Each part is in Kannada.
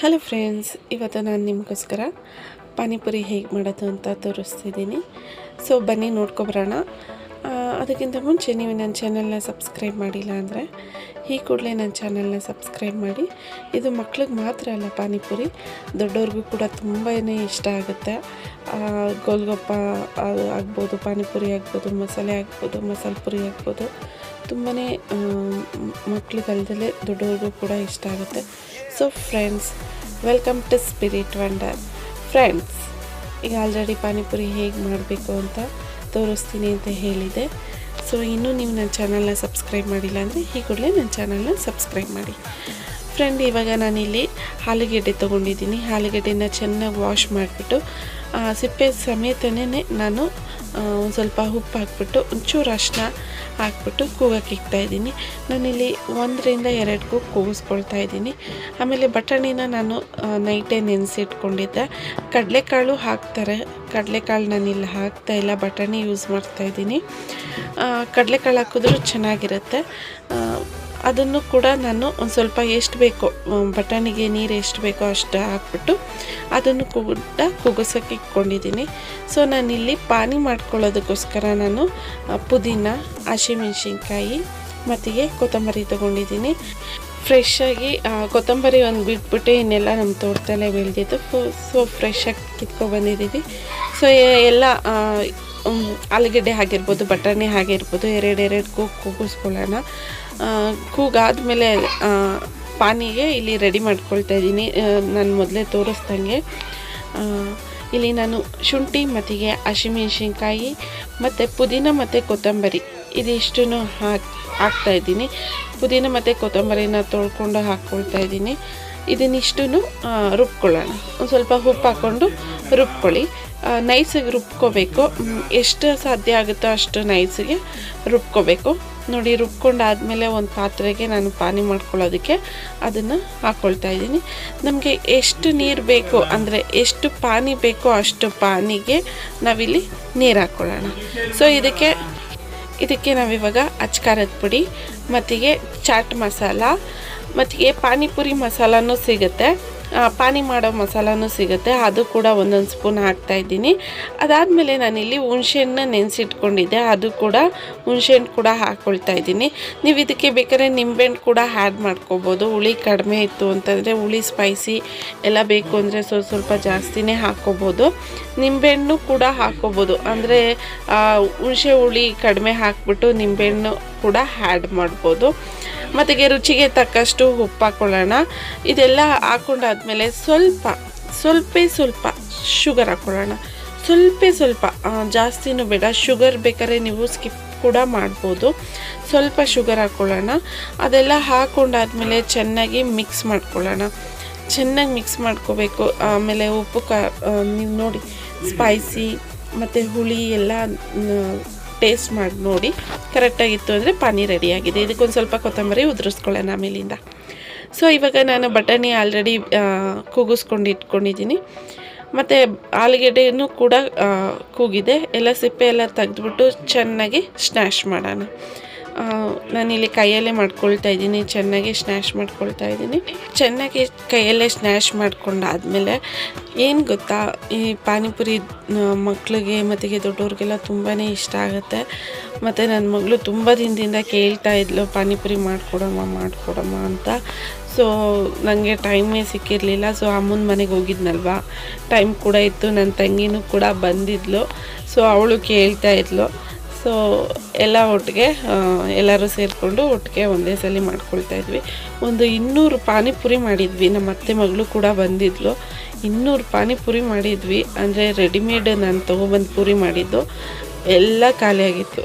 ಹಲೋ ಫ್ರೆಂಡ್ಸ್ ಇವತ್ತು ನಾನು ನಿಮಗೋಸ್ಕರ ಪಾನಿಪುರಿ ಹೇಗೆ ಮಾಡೋದು ಅಂತ ತೋರಿಸ್ತಿದ್ದೀನಿ. ಸೊ ಬನ್ನಿ ನೋಡ್ಕೊಬರೋಣ ಅದಕ್ಕಿಂತ ಮುಂಚೆ ನೀವು ನನ್ನ ಚಾನಲ್ನ ಸಬ್ಸ್ಕ್ರೈಬ್ ಮಾಡಿಲ್ಲ ಅಂದರೆ ಈ ಕೂಡಲೇ ನನ್ನ ಚಾನಲ್ನ ಸಬ್ಸ್ಕ್ರೈಬ್ ಮಾಡಿ. ಇದು ಮಕ್ಳಿಗೆ ಮಾತ್ರ ಅಲ್ಲ, ಪಾನಿಪುರಿ. ದೊಡ್ಡವ್ರಿಗೂ ಕೂಡ ತುಂಬಾ ಇಷ್ಟ ಆಗುತ್ತೆ. ಗೋಲ್ಗಪ್ಪ ಆಗ್ಬೋದು, ಪಾನಿಪುರಿ ಆಗ್ಬೋದು, ಮಸಾಲೆ ಆಗ್ಬೋದು, ಮಸಾಲೆ ಪುರಿ ಆಗ್ಬೋದು. ತುಂಬಾ ಮಕ್ಳಿಗಲ್ದಲೇ ದೊಡ್ಡವ್ರಿಗೂ ಕೂಡ ಇಷ್ಟ ಆಗುತ್ತೆ. So friends welcome to spirit wonder friends ಈಗ ಆಲ್ರೆಡಿ ಪಾನಿಪುರಿ ಹೇಗೆ ಮಾಡಬೇಕು ಅಂತ ತೋರಿಸ್ತೀನಿ ಅಂತ ಹೇಳಿದೆ ಸೊ ಇನ್ನೂ ನೀವು ನನ್ನ ಚಾನಲ್ನ ಸಬ್ಸ್ಕ್ರೈಬ್ ಮಾಡಿಲ್ಲ ಅಂದರೆ ಈ ಕೂಡಲೇ ನನ್ನ ಚಾನಲ್ನ ಸಬ್ಸ್ಕ್ರೈಬ್ ಮಾಡಿ. ಫ್ರೆಂಡ್ ಇವಾಗ ನಾನಿಲ್ಲಿ ಆಲೂಗೆಡ್ಡೆ ತೊಗೊಂಡಿದ್ದೀನಿ. ಆಲೂಗೆಡ್ಡೆನ ಚೆನ್ನಾಗಿ ವಾಶ್ ಮಾಡಿಬಿಟ್ಟು ಸಿಪ್ಪೆ ಸಮೇತನೇ ನಾನು ಒಂದು ಸ್ವಲ್ಪ ಉಪ್ಪು ಹಾಕ್ಬಿಟ್ಟು, ಒಂಚೂರು ಅಷ್ಟನ್ನ ಹಾಕ್ಬಿಟ್ಟು ಕೂಗಕ್ಕೆ ಇಕ್ತಾಯಿದ್ದೀನಿ ನಾನಿಲ್ಲಿ ಒಂದರಿಂದ ಎರಡು ಕೂಗು ಕೂಗಿಸ್ಕೊಳ್ತಾ ಇದ್ದೀನಿ. ಆಮೇಲೆ ಬಟಾಣಿನ ನಾನು ನೈಟೇ ನೆನೆಸಿಟ್ಕೊಂಡಿದ್ದೆ. ಕಡಲೆಕಾಳು ಹಾಕ್ತಾರೆ. ಕಡಲೆಕಾಳು ನಾನಿಲ್ಲಿ ಹಾಕ್ತಾ ಇಲ್ಲ, ಬಟಾಣಿ ಯೂಸ್ ಮಾಡ್ತಾ ಇದ್ದೀನಿ. ಕಡಲೆಕಾಳು ಹಾಕಿದ್ರೂ ಚೆನ್ನಾಗಿರುತ್ತೆ. ಅದನ್ನು ಕೂಡ ನಾನು ಒಂದು ಸ್ವಲ್ಪ ಎಷ್ಟು ಬೇಕೋ ಬಟಾಣಿಗೆ ನೀರು ಎಷ್ಟು ಬೇಕೋ ಅಷ್ಟು ಹಾಕ್ಬಿಟ್ಟು ಅದನ್ನು ಕೂಡ ಕುಗ್ಗಿಸೋಕೆ ಇಟ್ಕೊಂಡಿದ್ದೀನಿ. ಸೊ ನಾನಿಲ್ಲಿ ಪಾನಿ ಮಾಡ್ಕೊಳ್ಳೋದಕ್ಕೋಸ್ಕರ ನಾನು ಪುದೀನ, ಹಸಿಮೆಣ್ಸಿನ್ಕಾಯಿ ಮತ್ತಿಗೆ ಕೊತ್ತಂಬರಿ ತೊಗೊಂಡಿದ್ದೀನಿ. ಫ್ರೆಶ್ಶಾಗಿ ಕೊತ್ತಂಬರಿ ಒಂದು ಬಿಟ್ಬಿಟ್ಟು ಇನ್ನೆಲ್ಲ ನಮ್ಮ ತೋಟದಲ್ಲೇ ಬೆಳೆದಿತ್ತು ಸೊ ಫ್ರೆಶ್ ಆಗಿ ಕಿತ್ಕೊಬಂದಿದ್ದೀವಿ ಸೊ ಎಲ್ಲ ಆಲೂಗೆಡ್ಡೆ ಆಗಿರ್ಬೋದು ಬಟಾಣಿ ಆಗಿರ್ಬೋದು ಎರಡೆರಡು ಕೂಗು ಕೂಗಿಸ್ಕೊಳ್ಳೋಣ. ಕೂಗಾದಮೇಲೆ ಪಾನಿಗೆ ಇಲ್ಲಿ ರೆಡಿ ಮಾಡ್ಕೊಳ್ತಾ ಇದ್ದೀನಿ. ನಾನು ಮೊದಲೇ ತೋರಿಸ್ದಂಗೆ. ಇಲ್ಲಿ ನಾನು ಶುಂಠಿ, ಮತ್ತಿಗೆ ಹಸಿಮೆಣ್ಸಿನ್ಕಾಯಿ, ಮತ್ತು ಪುದೀನ ಮತ್ತು ಕೊತ್ತಂಬರಿ. ಇದಿಷ್ಟನ್ನು ಹಾಕಿ ಹಾಕ್ತಾಯಿದ್ದೀನಿ ಪುದೀನ ಮತ್ತು ಕೊತ್ತಂಬರಿನ ತೊಳ್ಕೊಂಡು ಹಾಕ್ಕೊಳ್ತಾ ಇದ್ದೀನಿ. ಇದನ್ನಿಷ್ಟು ರುಬ್ಕೊಳ್ಳೋಣ. ಒಂದು ಸ್ವಲ್ಪ ಉಪ್ಪು ಹಾಕ್ಕೊಂಡು ರುಬ್ಕೊಳ್ಳಿ. ನೈಸಿಗೆ ರುಬ್ಕೋಬೇಕು. ಎಷ್ಟು ಸಾಧ್ಯ ಆಗುತ್ತೋ ಅಷ್ಟು ನೈಸಿಗೆ ರುಬ್ಕೋಬೇಕು. ನೋಡಿ, ರುಬ್ಕೊಂಡಾದಮೇಲೆ ಒಂದು ಪಾತ್ರೆಗೆ ನಾನು ಪಾನಿ ಮಾಡ್ಕೊಳ್ಳೋದಕ್ಕೆ ಅದನ್ನು ಹಾಕ್ಕೊಳ್ತಾ ಇದ್ದೀನಿ. ನಮಗೆ ಎಷ್ಟು ನೀರು ಬೇಕು, ಅಂದರೆ ಎಷ್ಟು ಪಾನಿ ಬೇಕೋ ಅಷ್ಟು ಪಾನಿಗೆ ನಾವಿಲ್ಲಿ ನೀರು ಹಾಕ್ಕೊಳ್ಳೋಣ ಸೊ ಇದಕ್ಕೆ ಇದಕ್ಕೆ ನಾವಿವಾಗ ಅಚ್ಕಾರದ ಪುಡಿ, ಮತ್ತಿಗೆ ಚಾಟ್ ಮಸಾಲ ಮತ್ತಿಗೆ ಪಾನಿಪುರಿ ಮಸಾಲನೂ ಸಿಗುತ್ತೆ. ಪಾನಿ ಮಾಡೋ ಮಸಾಲನೂ ಸಿಗುತ್ತೆ. ಅದು ಕೂಡ ಒಂದೊಂದು ಸ್ಪೂನ್ ಹಾಕ್ತಾ ಇದ್ದೀನಿ. ಅದಾದಮೇಲೆ ನಾನಿಲ್ಲಿ ಹುಣ್ಸೆಹಣ್ಣು ನೆನೆಸಿಟ್ಕೊಂಡಿದ್ದೆ. ಅದು ಕೂಡ ಹುಣ್ಸೆಹಣ್ಣು ಕೂಡ ಹಾಕ್ಕೊಳ್ತಾ ಇದ್ದೀನಿ. ನೀವು ಇದಕ್ಕೆ ಬೇಕಾದ್ರೆ ನಿಂಬೆಹಣ್ಣು ಕೂಡ ಆ್ಯಡ್ ಮಾಡ್ಕೋಬೋದು. ಹುಳಿ ಕಡಿಮೆ ಇತ್ತು ಅಂತಂದರೆ ಹುಳಿ ಸ್ಪೈಸಿ ಎಲ್ಲ ಬೇಕು ಅಂದರೆ ಸ್ವಲ್ಪ ಸ್ವಲ್ಪ ಜಾಸ್ತಿನೇ ಹಾಕ್ಕೋಬೋದು ನಿಂಬೆಹಣ್ಣು ಕೂಡ ಹಾಕ್ಕೋಬೋದು ಅಂದರೆ ಹುಣಸೆ ಹುಳಿ ಕಡಿಮೆ ಹಾಕ್ಬಿಟ್ಟು ನಿಂಬೆಹಣ್ಣು ಕೂಡ ಆ್ಯಡ್ ಮಾಡ್ಬೋದು. ಮತ್ತು ರುಚಿಗೆ ತಕ್ಕಷ್ಟು ಉಪ್ಪು ಹಾಕ್ಕೊಳ್ಳೋಣ ಇದೆಲ್ಲ ಹಾಕ್ಕೊಂಡಾದ್ಮೇಲೆ ಸ್ವಲ್ಪ ಸ್ವಲ್ಪ ಸ್ವಲ್ಪ ಶುಗರ್ ಹಾಕ್ಕೊಳ್ಳೋಣ ಸ್ವಲ್ಪ ಸ್ವಲ್ಪ ಜಾಸ್ತಿನೂ ಬೇಡ. ಶುಗರ್ ಬೇಕಾದ್ರೆ ನೀವು ಸ್ಕಿಪ್ ಕೂಡ ಮಾಡ್ಬೋದು. ಸ್ವಲ್ಪ ಶುಗರ್ ಹಾಕ್ಕೊಳ್ಳೋಣ ಅದೆಲ್ಲ ಹಾಕ್ಕೊಂಡಾದ್ಮೇಲೆ ಚೆನ್ನಾಗಿ ಮಿಕ್ಸ್ ಮಾಡ್ಕೊಳ್ಳೋಣ. ಚೆನ್ನಾಗಿ ಮಿಕ್ಸ್ ಮಾಡ್ಕೋಬೇಕು. ಆಮೇಲೆ ಉಪ್ಪು ಕ ನೀವು ನೋಡಿ ಸ್ಪೈಸಿ ಮತ್ತು ಹುಳಿ ಎಲ್ಲ ಟೇಸ್ಟ್ ಮಾಡಿ ನೋಡಿ ಕರೆಕ್ಟಾಗಿತ್ತು ಅಂದರೆ ಪಾನಿ ರೆಡಿಯಾಗಿದೆ ಇದಕ್ಕೊಂದು ಸ್ವಲ್ಪ ಕೊತ್ತಂಬರಿ ಉದುರಿಸ್ಕೊಳ್ಳೋಣ ಆಮೇಲಿಂದ. ಸೊ ಇವಾಗ ನಾನು ಬಟಾಣಿ ಆಲ್ರೆಡಿ ಕೂಗಿಸ್ಕೊಂಡು ಇಟ್ಕೊಂಡಿದ್ದೀನಿ. ಮತ್ತು ಆಲೂಗೆಡ್ಡೆನೂ ಕೂಡ ಕೂಗಿದೆ. ಎಲ್ಲ ಸಿಪ್ಪೆ ಎಲ್ಲ ತೆಗೆದ್ಬಿಟ್ಟು ಚೆನ್ನಾಗಿ ಸ್ನ್ಯಾಶ್ ಮಾಡೋಣ. ನಾನಿಲ್ಲಿ ಕೈಯಲ್ಲೇ ಮಾಡ್ಕೊಳ್ತಾ ಇದ್ದೀನಿ. ಚೆನ್ನಾಗಿ ಸ್ನ್ಯಾಶ್ ಮಾಡ್ಕೊಳ್ತಾ ಇದ್ದೀನಿ. ಚೆನ್ನಾಗಿ ಕೈಯಲ್ಲೇ ಸ್ನ್ಯಾಶ್ ಮಾಡ್ಕೊಂಡಾದ್ಮೇಲೆ ಏನು ಗೊತ್ತಾ, ಈ ಪಾನಿಪುರಿ ಮಕ್ಕಳಿಗೆ ಮತ್ತು ದೊಡ್ಡವ್ರಿಗೆಲ್ಲ ತುಂಬಾ ಇಷ್ಟ ಆಗುತ್ತೆ. ಮತ್ತು ನನ್ನ ಮಗಳು ತುಂಬ ದಿನದಿಂದ ಕೇಳ್ತಾ ಇದ್ಲು, ಪಾನಿಪುರಿ ಮಾಡಿಕೊಡಮ್ಮ ಮಾಡಿಕೊಡಮ್ಮ ಅಂತ. ಸೊ ನನಗೆ ಟೈಮೇ ಸಿಕ್ಕಿರಲಿಲ್ಲ. ಸೊ ಅಮ್ಮನ ಮನೆಗೆ ಹೋಗಿದ್ನಲ್ವಾ? ಟೈಮ್ ಕೂಡ ಇತ್ತು. ನನ್ನ ತಂಗಿನೂ ಕೂಡ ಬಂದಿದ್ಲು. ಸೊ ಅವಳು ಕೇಳ್ತಾ ಇದ್ಲು. ಸೊ ಎಲ್ಲ ಒಟ್ಟಿಗೆ ಎಲ್ಲರೂ ಸೇರಿಕೊಂಡು ಒಟ್ಟಿಗೆ ಒಂದೇ ಸಲ ಮಾಡ್ಕೊಳ್ತಾ ಇದ್ವಿ. ಒಂದು ಇನ್ನೂರು ಪಾನಿಪುರಿ ಮಾಡಿದ್ವಿ. ನಮ್ಮ ಅತ್ತೆ ಮಗಳು ಕೂಡ ಬಂದಿದ್ಲು. ಇನ್ನೂರು ಪಾನಿಪುರಿ ಮಾಡಿದ್ವಿ. ಅಂದರೆ ರೆಡಿಮೇಡ್ ನಾನು ತೊಗೊಬಂದು ಪೂರಿ ಮಾಡಿದ್ದು. ಎಲ್ಲ ಖಾಲಿಯಾಗಿತ್ತು.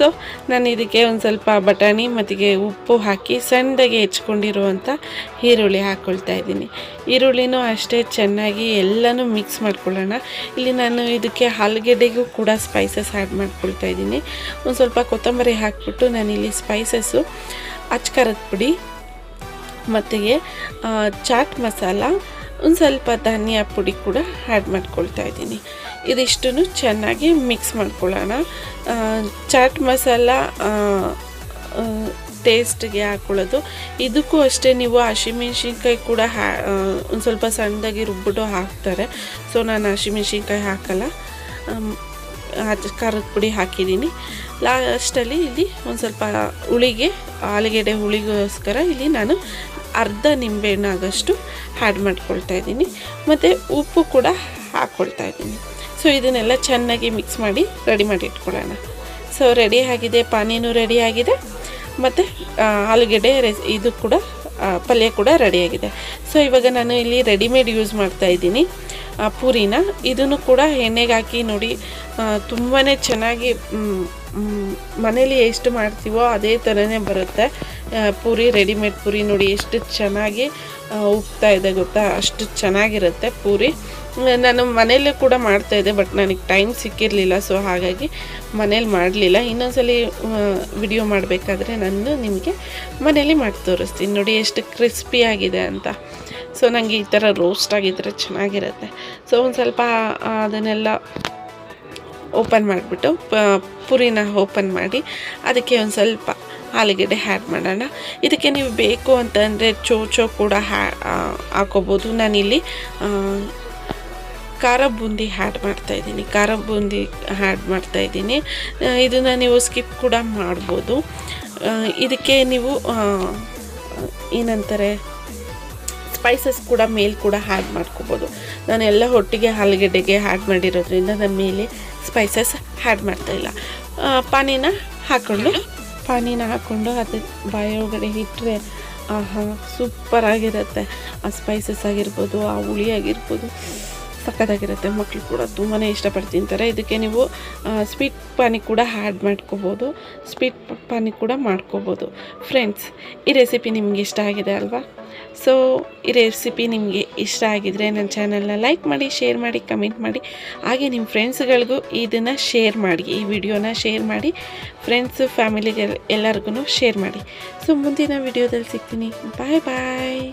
ಸೊ ನಾನು ಇದಕ್ಕೆ ಒಂದು ಸ್ವಲ್ಪ ಬಟಾಣಿ ಮತ್ತಿಗೆ ಉಪ್ಪು ಹಾಕಿ ಸಣ್ಣದಾಗಿ ಹೆಚ್ಕೊಂಡಿರುವಂಥ ಈರುಳ್ಳಿ ಹಾಕ್ಕೊಳ್ತಾ ಇದ್ದೀನಿ. ಈರುಳ್ಳಿನೂ ಅಷ್ಟೇ ಚೆನ್ನಾಗಿ ಎಲ್ಲನೂ ಮಿಕ್ಸ್ ಮಾಡ್ಕೊಳ್ಳೋಣ. ಇಲ್ಲಿ ನಾನು ಇದಕ್ಕೆ ಆಲೂಗೆಡ್ಡೆಗೂ ಕೂಡ ಸ್ಪೈಸಸ್ ಆ್ಯಡ್ ಮಾಡ್ಕೊಳ್ತಾ ಇದ್ದೀನಿ. ಒಂದು ಸ್ವಲ್ಪ ಕೊತ್ತಂಬರಿ ಹಾಕ್ಬಿಟ್ಟು ನಾನಿಲ್ಲಿ ಸ್ಪೈಸಸ್ಸು ಅಚ್ಕರದ ಪುಡಿ, ಮತ್ತಿಗೆ ಚಾಟ್ ಮಸಾಲ ಒಂದು ಸ್ವಲ್ಪ ಧನಿಯಾ ಪುಡಿ ಕೂಡ ಆ್ಯಡ್ ಮಾಡ್ಕೊಳ್ತಾ ಇದ್ದೀನಿ. ಇದಿಷ್ಟನ್ನು ಚೆನ್ನಾಗಿ ಮಿಕ್ಸ್ ಮಾಡ್ಕೊಳ್ಳೋಣ. ಚಾಟ್ ಮಸಾಲ ಟೇಸ್ಟ್ಗೆ ಹಾಕೊಳ್ಳೋದು. ಇದಕ್ಕೂ ಅಷ್ಟೇ ನೀವು ಹಸಿಮೆಣ್ಸಿನ್ಕಾಯಿ ಕೂಡ ಹ್ಯಾ ಒಂದು ಸ್ವಲ್ಪ ಸಣ್ಣದಾಗಿ ರುಬ್ಬಿಟ್ಟು ಹಾಕ್ತಾರೆ. ಸೊ ನಾನು ಹಸಿಮೆಣ್ಸಿನ್ಕಾಯಿ ಹಾಕಲ್ಲ. ಖಾರದ ಪುಡಿ ಹಾಕಿದ್ದೀನಿ. ಲಾಸ್ಟಲ್ಲಿ ಇಲ್ಲಿ ಒಂದು ಸ್ವಲ್ಪ ಹುಳಿಗೆ, ಆಲೂಗೆಡ್ಡೆ ಹುಳಿಗೋಸ್ಕರ ಇಲ್ಲಿ ನಾನು ಅರ್ಧ ನಿಂಬೆಹಣ್ಣಾಗಷ್ಟು ಆ್ಯಡ್ ಮಾಡ್ಕೊಳ್ತಾ ಇದ್ದೀನಿ. ಮತ್ತು ಉಪ್ಪು ಕೂಡ ಹಾಕ್ಕೊಳ್ತಾ ಇದ್ದೀನಿ. ಸೊ ಇದನ್ನೆಲ್ಲ ಚೆನ್ನಾಗಿ ಮಿಕ್ಸ್ ಮಾಡಿ ರೆಡಿ ಮಾಡಿ ಇಟ್ಕೊಳ್ಳೋಣ. ಸೊ ರೆಡಿ ಆಗಿದೆ ಪಾನೀನೂ ರೆಡಿ ಆಗಿದೆ. ಮತ್ತು ಆಲೂಗೆಡ್ಡೆ ರೆಸ್ ಇದು ಕೂಡ ಪಲ್ಯ ಕೂಡ ರೆಡಿಯಾಗಿದೆ ಸೊ ಇವಾಗ ನಾನು ಇಲ್ಲಿ ರೆಡಿಮೇಡ್ ಯೂಸ್ ಮಾಡ್ತಾ ಇದ್ದೀನಿ. ಪೂರಿನ. ಇದನ್ನು ಕೂಡ ಎಣ್ಣೆಗೆ ಹಾಕಿ ನೋಡಿ ತುಂಬಾ ಚೆನ್ನಾಗಿ ಮನೇಲಿ ಎಷ್ಟು ಮಾಡ್ತೀವೋ ಅದೇ ಥರನೇ ಬರುತ್ತೆ. ಪೂರಿ, ರೆಡಿಮೇಡ್ ಪೂರಿ ನೋಡಿ ಎಷ್ಟು ಚೆನ್ನಾಗಿ ಉಪ್ತಾ ಇದೆ ಗೊತ್ತಾ? ಅಷ್ಟು ಚೆನ್ನಾಗಿರುತ್ತೆ ಪೂರಿ. ನಾನು ಮನೆಯಲ್ಲೇ ಕೂಡ ಮಾಡ್ತಾಯಿದ್ದೆ ಬಟ್ ನನಗೆ ಟೈಮ್ ಸಿಕ್ಕಿರಲಿಲ್ಲ, ಸೊ ಹಾಗಾಗಿ ಮನೇಲಿ ಮಾಡಲಿಲ್ಲ. ಇನ್ನೊಂದ್ಸಲ ವಿಡಿಯೋ ಮಾಡಬೇಕಾದ್ರೆ ನಾನು ನಿಮಗೆ ಮನೇಲಿ ಮಾಡಿ ತೋರಿಸ್ತೀನಿ. ನೋಡಿ ಎಷ್ಟು ಕ್ರಿಸ್ಪಿಯಾಗಿದೆ ಅಂತ. ಸೊ ನನಗೆ ಈ ಥರ ರೋಸ್ಟ್ ಆಗಿದ್ದರೆ ಚೆನ್ನಾಗಿರುತ್ತೆ. ಸೊ ಒಂದು ಸ್ವಲ್ಪ ಅದನ್ನೆಲ್ಲ ಓಪನ್ ಮಾಡಿಬಿಟ್ಟು ಪುರಿನ ಓಪನ್ ಮಾಡಿ, ಅದಕ್ಕೆ ಒಂದು ಸ್ವಲ್ಪ ಆಲೂಗೆಡ್ಡೆ ಹ್ಯಾಡ್ ಮಾಡೋಣ. ಇದಕ್ಕೆ ನೀವು ಬೇಕು ಅಂತಂದರೆ ಚೋಚೋ ಕೂಡ ಹ್ಯಾ ಹಾಕೋಬೋದು. ನಾನಿಲ್ಲಿ ಖಾರ ಬೂಂದಿ ಹ್ಯಾಡ್ ಮಾಡ್ತಾ ಇದ್ದೀನಿ. ಖಾರ ಬೂಂದಿ ಮಾಡ್ತಾ ಇದ್ದೀನಿ. ಇದನ್ನು ನೀವು ಸ್ಕಿಪ್ ಕೂಡ ಮಾಡ್ಬೋದು. ಇದಕ್ಕೆ ನೀವು ಏನಂತಾರೆ? ಸ್ಪೈಸಸ್ ಕೂಡ ಮೇಲೆ ಕೂಡ ಹ್ಯಾಡ್ ಮಾಡ್ಕೋಬೋದು. ನಾನು ಎಲ್ಲ ಒಟ್ಟಿಗೆ ಆಲೂಗೆಡ್ಡೆಗೆ ಹ್ಯಾಡ್ ಮಾಡಿರೋದ್ರಿಂದ ನಮ್ಮ ಮೇಲೆ ಸ್ಪೈಸಸ್ ಹ್ಯಾಡ್ ಮಾಡ್ತಾಯಿಲ್ಲ ಪಾನಿನ ಹಾಕ್ಕೊಂಡು ಪಾನಿನ ಹಾಕ್ಕೊಂಡು ಅದು ಬಾಯೊಳಗಡೆ ಇಟ್ಟರೆ ಆಹಾ ಸೂಪರ್ ಆಗಿರುತ್ತೆ. ಆ ಸ್ಪೈಸಸ್ ಆಗಿರ್ಬೋದು, ಆ ಹುಳಿ ಆಗಿರ್ಬೋದು. ಸಕ್ಕತ್ತಾಗಿರುತ್ತೆ ಮಕ್ಕಳು ಕೂಡ ತುಂಬಾ ಇಷ್ಟಪಟ್ಟು ತಿಂತಾರೆ ಇದಕ್ಕೆ ನೀವು ಸ್ವೀಟ್ ಪಾನಿ ಕೂಡ ಆ್ಯಡ್ ಮಾಡ್ಕೋಬೋದು. ಸ್ವೀಟ್ ಪಾನಿ ಕೂಡ ಮಾಡ್ಕೋಬೋದು. ಫ್ರೆಂಡ್ಸ್ ಈ ರೆಸಿಪಿ ನಿಮಗೆ ಇಷ್ಟ ಆಗಿದೆ ಅಲ್ವಾ? ಸೊ ಈ ರೆಸಿಪಿ ನಿಮಗೆ ಇಷ್ಟ ಆಗಿದರೆ ನನ್ನ ಚಾನಲ್ನ ಲೈಕ್ ಮಾಡಿ ಶೇರ್ ಮಾಡಿ ಕಮೆಂಟ್ ಮಾಡಿ. ಹಾಗೆ ನಿಮ್ಮ ಫ್ರೆಂಡ್ಸ್ಗಳಿಗೂ ಇದನ್ನು ಶೇರ್ ಮಾಡಿ, ಈ ವಿಡಿಯೋನ ಶೇರ್ ಮಾಡಿ. ಫ್ರೆಂಡ್ಸು ಫ್ಯಾಮಿಲಿಗೆ ಎಲ್ಲರಿಗೂ ಶೇರ್ ಮಾಡಿ. ಸೊ ಮುಂದಿನ ವಿಡಿಯೋದಲ್ಲಿ ಸಿಗ್ತೀನಿ. ಬಾಯ್ ಬಾಯ್